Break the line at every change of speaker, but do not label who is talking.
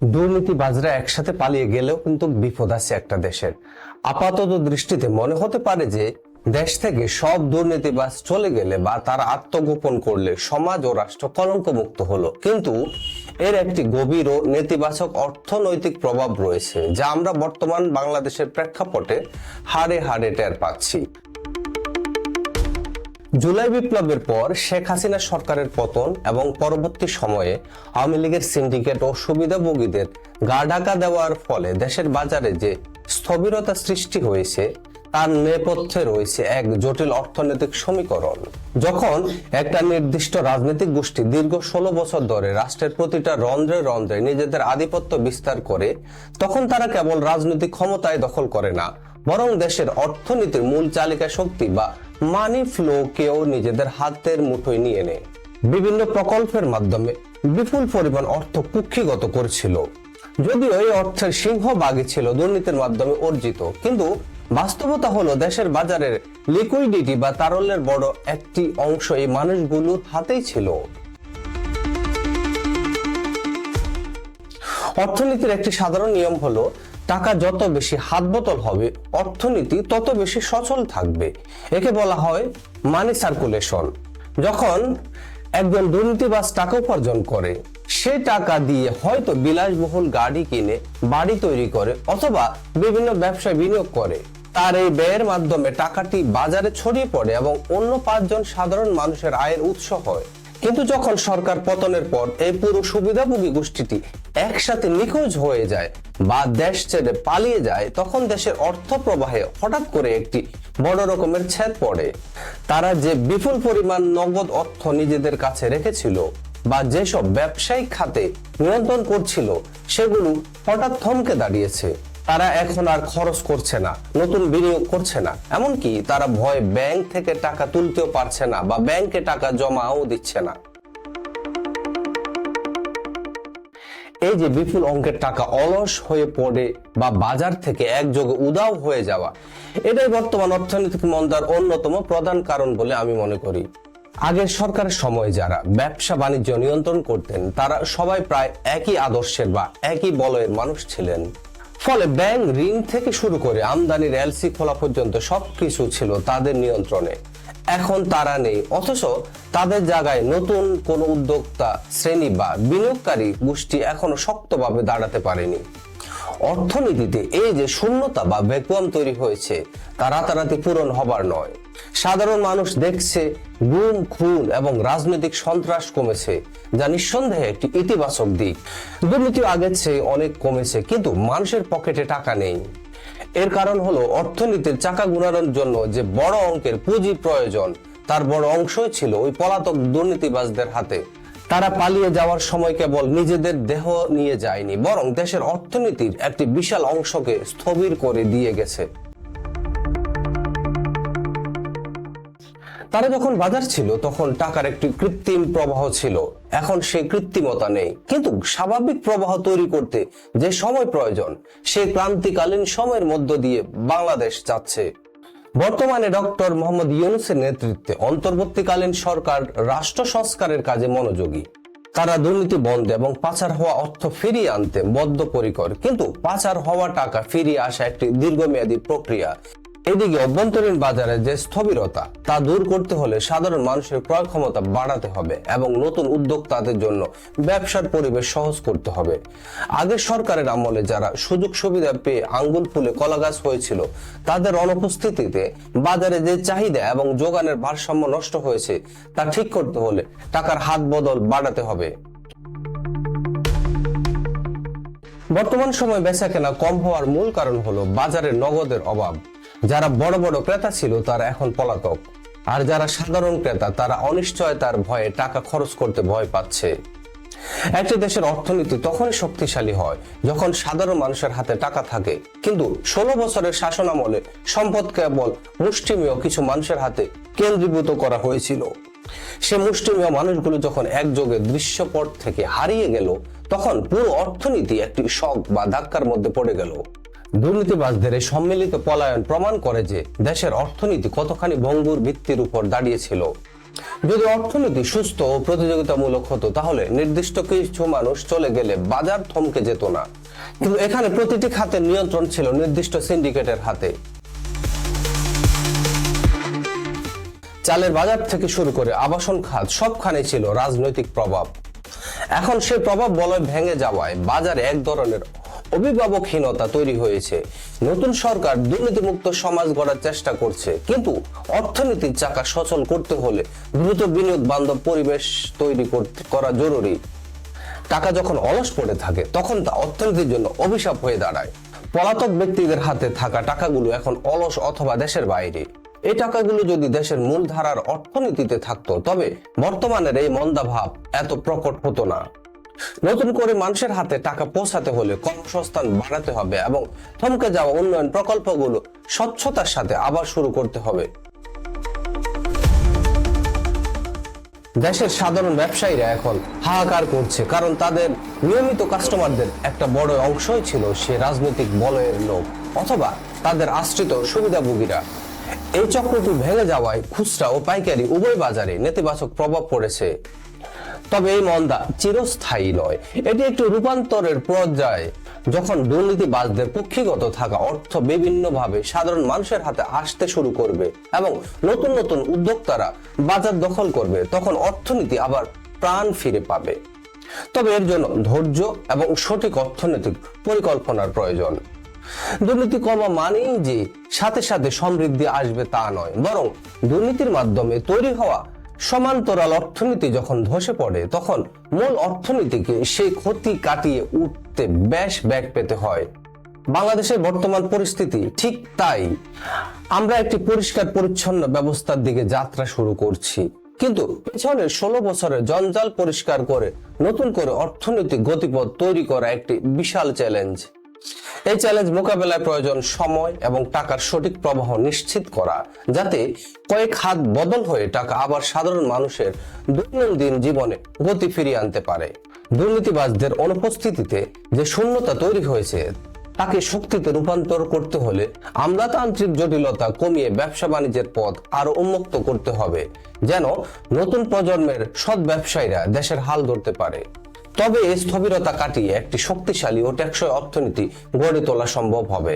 দুর্নীতিবাজরা একসাথে পালিয়ে গেলেও কিন্তু বিপদ আছে একটা দেশের। আপাতত দৃষ্টিতে মনে হতে পারে যে দেশ থেকে সব দুর্নীতিবাজ চলে গেলে বা তারা আত্মগোপন করলে সমাজ ও রাষ্ট্র কলঙ্ক মুক্ত হলো। কিন্তু এর একটি গভীর ও নেতিবাচক অর্থনৈতিক প্রভাব রয়েছে, যা আমরা বর্তমান বাংলাদেশের প্রেক্ষাপটে হাড়ে হাড়ে টের পাচ্ছি। জুলাই বিপ্লবের পর শেখ হাসিনা সরকারের পতন এবং পরবর্তী সময়ে আওয়ামী লীগের সিন্ডিকেট ও সুবিধাভোগীদের গা ঢাকা দেওয়ার ফলে দেশের বাজারে যে স্থবিরতা সৃষ্টি হয়েছে, তার নেপথ্যে রয়েছে এক জটিল অর্থনৈতিক সমীকরণ। যখন একটা নির্দিষ্ট রাজনৈতিক গোষ্ঠী দীর্ঘ ষোলো বছর ধরে রাষ্ট্রের প্রতিটা রন্ধ্রে রন্ধ্রে নিজেদের আধিপত্য বিস্তার করে, তখন তারা কেবল রাজনৈতিক ক্ষমতায় দখল করে না, বরং দেশের অর্থনীতির মূল চালিকা শক্তি বা মানি ফ্লো কেও নিজেদের হাতের মুঠোয় নিয়ে নেয়। বিভিন্ন প্রকল্পের মাধ্যমে বিপুল পরিমাণ অর্থ কুক্ষিগত করছিল। যদিও এই অর্থের সিংহভাগই ছিল দুর্নীতির মাধ্যমে অর্জিত, কিন্তু বাস্তবতা হলো দেশের বাজারের লিকুইডিটি বা তারল্যের বড় একটি অংশ এই মানুষগুলোর হাতেই ছিল। অর্থনীতির একটি সাধারণ নিয়ম হলো টাকা যত বেশি হাত বোতল হবে, অর্থনীতি তত বেশি সচল থাকবে। একে বলা হয় মানি সার্কুলেশন যখন একজন দুর্নীতিবাজ টাকা উপার্জন করে, সে টাকা দিয়ে হয়তো বিলাসবহুল গাড়ি কিনে, বাড়ি তৈরি করে অথবা বিভিন্ন ব্যবসায় বিনিয়োগ করে। তার এই ব্যয়ের মাধ্যমে টাকাটি বাজারে ছড়িয়ে পড়ে এবং অন্য পাঁচজন সাধারণ মানুষের আয়ের উৎস হয়। কিন্তু যখন সরকার পতনের পর এই পুরো সুবিধাভোগী গোষ্ঠীটি একসাথে নিখোঁজ হয়ে যায় বা দেশ ছেড়ে পালিয়ে যায়, তখন দেশের অর্থ প্রবাহে হঠাৎ করে একটি বড় রকমের ছেদ পড়ে। তারা যে বিপুল পরিমাণ নগদ অর্থ নিজেদের কাছে রেখেছিল বা যেসব ব্যবসায়িক খাতে নিয়ন্ত্রণ করছিল, সেগুলো হঠাৎ থমকে দাঁড়িয়েছে। তারা এখন আর খরচ করছে না, নতুন বিনিয়োগ করছে না। এমনকি তারা ভয় ব্যাংক থেকে টাকা তুলতেও পারছে না বা ব্যাংকে টাকা জমাও দিচ্ছে না। এই যে বিপুল অঙ্কের টাকা অলস হয়ে পড়ে বা বাজার থেকে একযোগে উদাও হয়ে যাওয়া, এটাই বর্তমান অর্থনৈতিক মন্দার অন্যতম প্রধান কারণ বলে আমি মনে করি। আগের সরকারের সময় যারা ব্যবসা বাণিজ্য নিয়ন্ত্রণ করতেন, তারা সবাই প্রায় একই আদর্শের বা একই বলয়ের মানুষ ছিলেন। ফলে ব্যাংক ঋণ থেকে শুরু করে আমদানির এলসি খোলা পর্যন্ত সবকিছু ছিল তাদের নিয়ন্ত্রণে। এখন তারা নেই। অথচ তাদের জায়গায় নতুন কোন উদ্যোক্তা, শ্রেণি বা বিনিয়োগকারী গোষ্ঠী এখনও শক্তভাবে দাঁড়াতে পারেনি। অর্থনীতিতে এই যে শূন্যতা বা ভ্যাকুয়াম তৈরি হয়েছে, তা রাতারাতি পূরণ হবার নয়। সাধারণ মানুষ দেখছে গুম, খুন এবং রাজনৈতিক সন্ত্রাস কমেছে, যা নিঃসন্দেহে একটি ইতিবাচক দিক। দুর্নীতি আগের চেয়ে অনেক কমেছে, কিন্তু মানুষের পকেটে টাকা নেই। এর কারণ হলো অর্থনীতির চাকা গুণানোর জন্য যে বড় অঙ্কের পুঁজি প্রয়োজন, তার বড় অংশই ছিল ওই পলাতক দুর্নীতিবাজদের হাতে। তারা পালিয়ে যাওয়ার সময় কেবল নিজেদের দেহ নিয়ে যায়নি, বরং দেশের অর্থনীতির একটি বিশাল অংশকে স্থবির করে দিয়ে গেছে। তারা যখন বাজার ছিল, তখন টাকার একটি কৃত্রিম প্রবাহ ছিল। এখন সেই কৃত্রিমতা নেই। কিন্তু স্বাভাবিক প্রবাহ তৈরি করতে যে সময় প্রয়োজন সেই ক্রান্তিকালীন সময়ের মধ্য দিয়ে বাংলাদেশ যাচ্ছে। বর্তমানে ডক্টর মোহাম্মদ ইউনুসের নেতৃত্বে অন্তর্বর্তীকালীন সরকার রাষ্ট্র সংস্কারের কাজে মনোযোগী। তারা দুর্নীতি বন্ধ এবং পাচার হওয়া অর্থ ফিরিয়ে আনতে বদ্ধপরিকর। কিন্তু পাচার হওয়া টাকা ফিরিয়ে আসা একটি দীর্ঘমেয়াদী প্রক্রিয়া। এদিকে অভ্যন্তরীণ বাজারে যে স্থবিরতা, তা দূর করতে হলে সাধারণ মানুষের ক্রয় ক্ষমতা বাড়াতে হবে এবং নতুন উদ্যোক্তাদের জন্য ব্যবসার পরিবেশ সহজ করতে হবে। আগের সরকারের আমলে যারা সুযোগ সুবিধা পেয়ে আঙ্গুল ফুলে কলাগাছ হয়েছিল, তাদের অনুপস্থিতিতে বাজারে যে চাহিদা এবং যোগানের ভারসাম্য নষ্ট হয়েছে, তা ঠিক করতে হলে টাকার হাত বদল বাড়াতে হবে। বর্তমান সময় বেচা কেনা কম হওয়ার মূল কারণ হলো বাজারে নগদের অভাব। যারা বড় বড় ক্রেতা ছিল তারা এখন পলাতক। আর যারা সাধারণ ক্রেতা, তারা অনিশ্চয়তার ভয়ে টাকা খরচ করতে ভয় পাচ্ছে। একটি দেশের অর্থনীতি তখনই শক্তিশালী হয়, যখন সাধারণ মানুষের হাতে টাকা থাকে। কিন্তু ষোলো বছরের শাসন আমলে সম্পদ কেবল মুষ্টিমেয় কিছু মানুষের হাতে কেন্দ্রীভূত করা হয়েছিল। সে মুষ্টিমেয় মানুষগুলো যখন একযোগে দৃশ্যপট থেকে হারিয়ে গেল, তখন পুরো অর্থনীতি একটি শখ বা ধাক্কার মধ্যে পড়ে গেল। দুর্নীতিবাজদের এই সম্মিলিত পলায়ন প্রমাণ করে যে দেশের অর্থনীতি কতখানি ভঙ্গুর ভিত্তির উপর দাঁড়িয়েছিল। যদি অর্থনীতি সুস্থ ও প্রতিযোগিতামূলক হতো, তাহলে নির্দিষ্ট কিছু মানুষ চলে গেলে বাজার থমকে যেত না। কিন্তু এখানে প্রতিটি খাতের নিয়ন্ত্রণ ছিল নির্দিষ্ট সিন্ডিকেটের হাতে। চালের বাজার থেকে শুরু করে আবাসন খাত সবখানে ছিল রাজনৈতিক প্রভাব। এখন সেই প্রভাব বলয় ভেঙে যাওয়ায় বাজারে এক ধরনের অভিভাবকহীনতা তৈরি হয়েছে। নতুন সরকার দুর্নীতিমুক্ত সমাজ গড়ার চেষ্টা করছে। কিন্তু অর্থনীতির চাকা সচল করতে হলে দ্রুত বিনিয়োগ বান্ধব পরিবেশ তৈরি করা জরুরি। টাকা যখন অলস পড়ে থাকে, তখন তা অর্থনীতির জন্য অভিশাপ হয়ে দাঁড়ায়। পলাতক ব্যক্তিদের হাতে থাকা টাকাগুলো এখন অলস অথবা দেশের বাইরে। এই টাকাগুলো যদি দেশের মূলধারার অর্থনীতিতে থাকতো, তবে বর্তমানের এই মন্দা ভাব এত প্রকট হতো না। নতুন করে মানুষের হাতে টাকা পৌঁছাতে হলে কর্মসংস্থান বাড়াতে হবে এবং থমকে যাওয়া উন্নয়ন প্রকল্পগুলো স্বচ্ছতার সাথে আবার শুরু করতে হবে। দেশের সাধারণ ব্যবসায়ীরা এখন হাহাকার করছে কারণ তাদের নিয়মিত কাস্টমারদের একটা বড় অংশই ছিল সে রাজনৈতিক বলয়ের লোক অথবা তাদের আশ্রিত সুবিধাভোগীরা। এই চক্রটি ভেঙে যাওয়ায় খুচরা ও পাইকারি উভয় বাজারে নেতিবাচক প্রভাব পড়েছে। তবে এই মন্দা চিরস্থায়ী নয়। এটি একটি রূপান্তরের পর্যায়ে। যখন দুর্নীতিবাজদের কক্ষিগত থাকা অর্থ বিভিন্নভাবে সাধারণ মানুষের হাতে আসতে শুরু করবে এবং নতুন নতুন উদ্যোক্তারা বাজার দখল করবে, তখন অর্থনীতি আবার প্রাণ ফিরে পাবে। তবে এর জন্য ধৈর্য এবং সঠিক অর্থনৈতিক পরিকল্পনার প্রয়োজন। দুর্নীতি কমা মানেই যে সাথে সাথে সমৃদ্ধি আসবে তা নয়, বরং দুর্নীতির মাধ্যমে তৈরি হওয়া সমান্তরাল অর্থনীতি যখন ধসে পড়ে, তখন মূল অর্থনীতিকে সেই ক্ষতি কাটিয়ে উঠতে বেশ ব্যাগ পেতে হয়। বাংলাদেশের বর্তমান পরিস্থিতি ঠিক তাই। আমরা একটি পরিষ্কার পরিচ্ছন্ন ব্যবস্থার দিকে যাত্রা শুরু করছি। কিন্তু পেছনের ষোলো বছরের জঞ্জাল পরিষ্কার করে নতুন করে অর্থনৈতিক গতিপথ তৈরি করা একটি বিশাল চ্যালেঞ্জ এই চ্যালেঞ্জ মোকাবেলায় প্রয়োজন সময় এবং টাকার সঠিক প্রবাহ নিশ্চিত করা, যাতে কয়েক হাত বদল হয়ে টাকা আবার সাধারণ মানুষের দৈনন্দিন জীবনে গতি ফিরিয়ে আনতে পারে। দুর্নীতিবাজদের অনুপস্থিতিতে যে শূন্যতা তৈরি হয়েছে, তাকে শক্তিতে রূপান্তর করতে হলে আমলাতান্ত্রিক জটিলতা কমিয়ে ব্যবসা বাণিজ্যের পথ আরও উন্মুক্ত করতে হবে, যেন নতুন প্রজন্মের সৎ ব্যবসায়ীরা দেশের হাল ধরতে পারে। তবে এই স্থবিরতা কাটিয়ে একটি শক্তিশালী ও টেকসই অর্থনীতি গড়ে তোলা সম্ভব হবে।